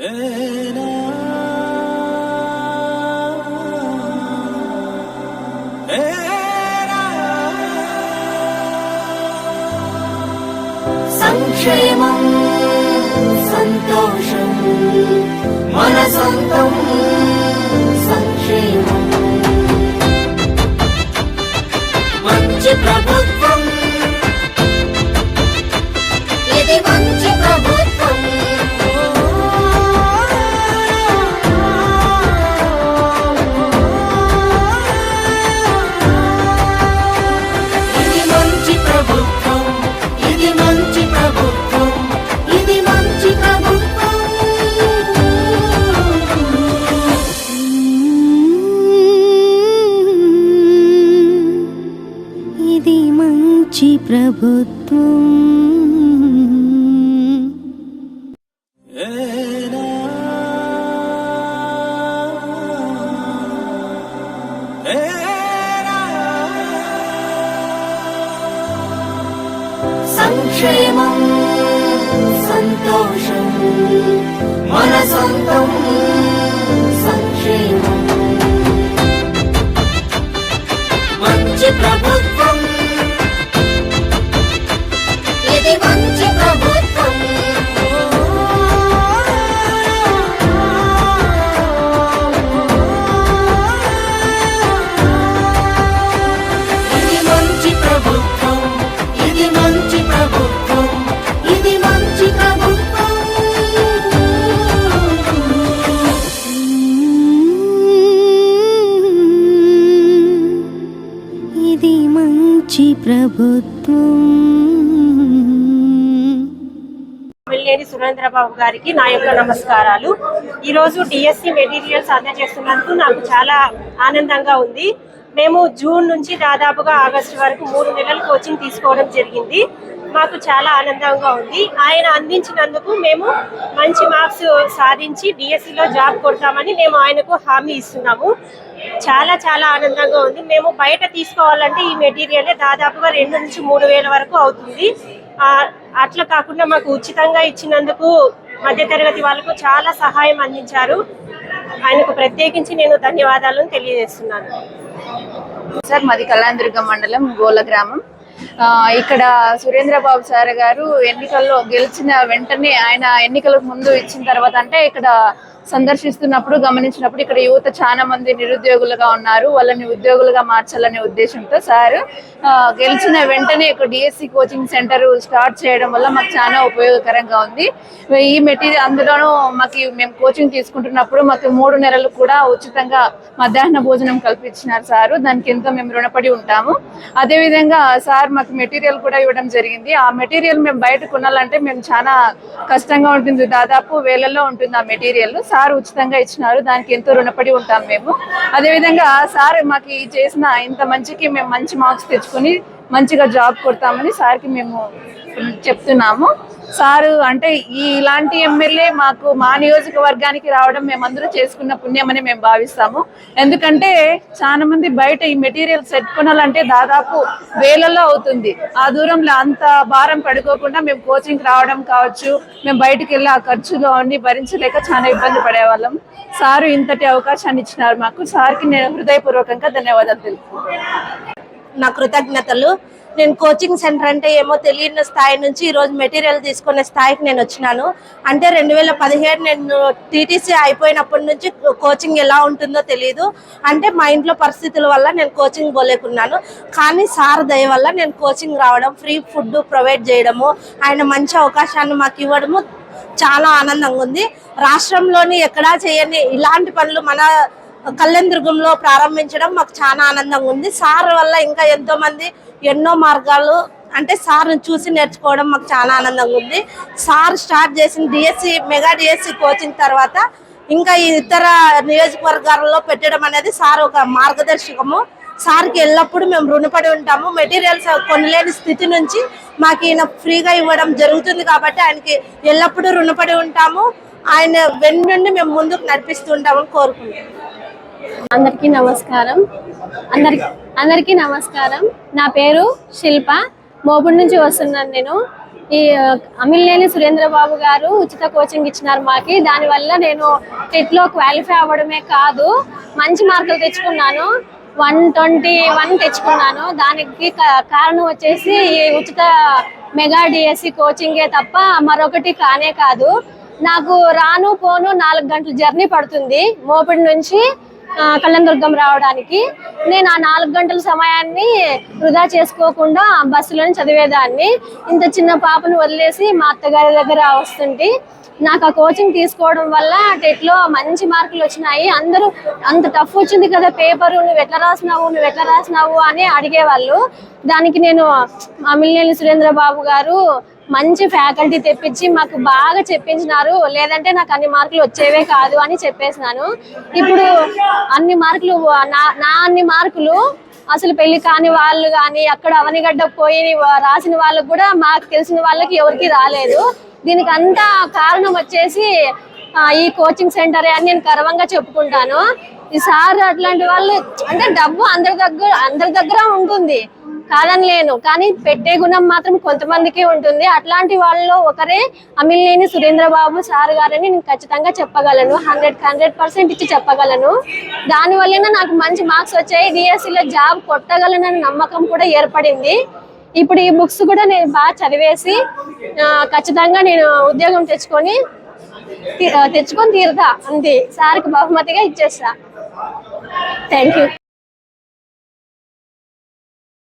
సంక్షేమం సంతోషం మన సొంతం సంక్షేమం. ప్రభుత్వం. సంక్షేమం సంతోషం. ఇది మంచి ప్రభుత్వం. ఎమ్మెల్యేని సురేంద్రబాబు గారికి నా యొక్క నమస్కారాలు. ఈ రోజు డిఎస్సి మెటీరియల్స్ అందజేస్తున్నందుకు నాకు చాలా ఆనందంగా ఉంది. మేము జూన్ నుంచి దాదాపుగా ఆగస్టు వరకు మూడు నెలలు కోచింగ్ తీసుకోవడం జరిగింది. మాకు చాలా ఆనందంగా ఉంది. ఆయన అందించినందుకు మేము మంచి మార్క్స్ సాధించి డిఎస్సిలో జాబ్ కొడతామని మేము ఆయనకు హామీ ఇస్తున్నాము. చాలా చాలా ఆనందంగా ఉంది. మేము బయట తీసుకోవాలంటే ఈ మెటీరియల్ దాదాపుగా రెండు నుంచి మూడు వేల వరకు అవుతుంది. అట్లా కాకుండా మాకు ఉచితంగా ఇచ్చినందుకు మధ్యతరగతి వాళ్ళకు చాలా సహాయం అందించారు. ఆయనకు ప్రత్యేకించి నేను ధన్యవాదాలను తెలియజేస్తున్నాను. సార్ మాది కళ్యాణ మండలం గోల గ్రామం. ఇక్కడ సురేంద్రబాబు సార్ గారు ఎన్నికల్లో గెలిచిన వెంటనే ఆయన ఎన్నికలకు ముందు ఇచ్చిన తర్వాత అంటే ఇక్కడ సందర్శిస్తున్నప్పుడు గమనించినప్పుడు ఇక్కడ యువత చాలా మంది నిరుద్యోగులుగా ఉన్నారు. వాళ్ళని ఉద్యోగులుగా మార్చాలనే ఉద్దేశంతో సార్ గెలిచిన వెంటనే ఒక డిఎస్సి కోచింగ్ సెంటర్ స్టార్ట్ చేయడం వల్ల మాకు చాలా ఉపయోగకరంగా ఉంది. ఈ మెటీరియల్ అందులోనూ మాకు మేము కోచింగ్ తీసుకుంటున్నప్పుడు మాకు మూడు నెలలు కూడా ఉచితంగా మధ్యాహ్న భోజనం కల్పించినారు సారు. దానికి ఎంతో మేము రుణపడి ఉంటాము. అదే విధంగా సార్ మాకు మెటీరియల్ కూడా ఇవ్వడం జరిగింది. ఆ మెటీరియల్ మేము బయట కొనాలంటే మేము చాలా కష్టంగా ఉంటుంది. దాదాపు వేలల్లో ఉంటుంది ఆ మెటీరియల్. సార్ ఉచితంగా ఇచ్చినారు. దానికి ఎంతో రుణపడి ఉంటాం మేము. అదే విధంగా సార్ మాకు చేసిన ఇంత మంచికి మేము మంచి మార్క్స్ తెచ్చుకొని మంచిగా జాబ్ కొడతామని సార్కి మేము చెప్తున్నాము. సారు అంటే ఈ ఇలాంటి ఎమ్మెల్యే మాకు మా నియోజకవర్గానికి రావడం మేమందరూ చేసుకున్న పుణ్యమని మేము భావిస్తాము. ఎందుకంటే చాలా మంది బయట ఈ మెటీరియల్ సెట్ కొనాలంటే దాదాపు వేలలో అవుతుంది. ఆ దూరంలో అంత భారం పడుకోకుండా మేము కోచింగ్ రావడం కావచ్చు మేము బయటికి వెళ్ళి ఆ ఖర్చులో అన్ని భరించలేక చాలా ఇబ్బంది పడేవాళ్ళం. సారు ఇంతటి అవకాశాన్ని ఇచ్చినారు మాకు. సార్కి నేను హృదయపూర్వకంగా ధన్యవాదాలు తెలుపు నా కృతజ్ఞతలు. నేను కోచింగ్ సెంటర్ అంటే ఏమో తెలియని స్థాయి నుంచి ఈరోజు మెటీరియల్ తీసుకునే స్థాయికి నేను వచ్చినాను. అంటే రెండు వేల పదిహేడు నేను టీటీసీ అయిపోయినప్పటి నుంచి కోచింగ్ ఎలా ఉంటుందో తెలియదు అంటే మా ఇంట్లో పరిస్థితుల వల్ల నేను కోచింగ్ పోలేకున్నాను. కానీ సార్ దయ వల్ల నేను కోచింగ్ రావడం ఫ్రీ ఫుడ్ ప్రొవైడ్ చేయడము ఆయన మంచి అవకాశాన్ని మాకు ఇవ్వడము చాలా ఆనందంగా ఉంది. రాష్ట్రంలోని ఎక్కడా చేయని ఇలాంటి పనులు మన కళ్యాణదుర్గంలో ప్రారంభించడం మాకు చాలా ఆనందంగా ఉంది. సార్ వల్ల ఇంకా ఎంతోమంది ఎన్నో మార్గాలు అంటే సార్ని చూసి నేర్చుకోవడం మాకు చాలా ఆనందంగా ఉంది. సార్ స్టార్ట్ చేసిన డిఎస్సి మెగా డిఎస్సి కోచింగ్ తర్వాత ఇంకా ఇతర నియోజకవర్గాలలో పెట్టడం అనేది సార్ ఒక మార్గదర్శకము. సార్కి ఎల్లప్పుడూ మేము రుణపడి ఉంటాము. మెటీరియల్స్ కొనలేని స్థితి నుంచి మాకు ఈయన ఫ్రీగా ఇవ్వడం జరుగుతుంది కాబట్టి ఆయనకి ఎల్లప్పుడూ రుణపడి ఉంటాము. ఆయన వెన్నుండి మేము ముందుకు నడిపిస్తుంటామని కోరుకుంటున్నాం. అందరికీ నమస్కారం. అందరికి అందరికీ నమస్కారం. నా పేరు శిల్ప. మోపుడు నుంచి వస్తున్నాను నేను. ఈ అమిలినేని సురేంద్ర బాబు గారు ఉచిత కోచింగ్ ఇచ్చినారు మాకి. దానివల్ల నేను టెట్లో క్వాలిఫై అవ్వడమే కాదు మంచి మార్కులు తెచ్చుకున్నాను. వన్ ట్వంటీ వన్ తెచ్చుకున్నాను. దానికి కారణం వచ్చేసి ఈ ఉచిత మెగా డిఎస్సి కోచింగే తప్ప మరొకటి కానే కాదు. నాకు రాను పోను నాలుగు గంటల జర్నీ పడుతుంది. మోపిడి నుంచి కళ్ళందుర్గం రావడానికి. నేను ఆ నాలుగు గంటల సమయాన్ని వృధా చేసుకోకుండా బస్సులోనే చదివేదాన్ని. ఇంత చిన్న పాపను వదిలేసి మా అత్తగారి దగ్గర వస్తుంటే నాకు ఆ కోచింగ్ తీసుకోవడం వల్ల టెట్లో మంచి మార్కులు వచ్చినాయి. అందరూ అంత టఫ్ వచ్చింది కదా పేపరు నువ్వు ఎట్లా రాసినావు నువ్వు ఎట్లా రాసినావు అని అడిగేవాళ్ళు. దానికి నేను అమిలినేని సురేంద్ర బాబు గారు మంచి ఫ్యాకల్టీ తెప్పించి మాకు బాగా చెప్పించినారు. లేదంటే నాకు అన్ని మార్కులు వచ్చేవే కాదు అని చెప్పేసినాను. ఇప్పుడు అన్ని మార్కులు నా నా అన్ని మార్కులు అసలు పెళ్ళి కాని వాళ్ళు కానీ అక్కడ అవనిగడ్డ పోయి రాసిన వాళ్ళకు కూడా మాకు తెలిసిన వాళ్ళకి ఎవరికి రాలేదు. దీనికి అంతా కారణం వచ్చేసి ఈ కోచింగ్ సెంటరే అని నేను గర్వంగా చెప్పుకుంటాను. ఈ సార్ అట్లాంటి వాళ్ళు అంటే డబ్బు అందరి దగ్గర అందరి దగ్గర ఉంటుంది. కాదని లేను. కానీ పెట్టే గుణం మాత్రం కొంతమందికి ఉంటుంది. అట్లాంటి వాళ్ళలో ఒకరే అమిలినేని సురేంద్ర బాబు సార్ గారని నేను ఖచ్చితంగా చెప్పగలను. హండ్రెడ్ హండ్రెడ్ పర్సెంట్ ఇచ్చి చెప్పగలను. దానివల్లనే నాకు మంచి మార్క్స్ వచ్చాయి. డిఎస్సిలో జాబ్ కొట్టగలనని నమ్మకం కూడా ఏర్పడింది. ఇప్పుడు ఈ బుక్స్ కూడా నేను బాగా చదివేసి ఖచ్చితంగా నేను ఉద్యోగం తెచ్చుకొని తీ- తెచ్చుకొని తీరుతా. అంతే. సార్కి బహుమతిగా ఇచ్చేస్తా. Thank you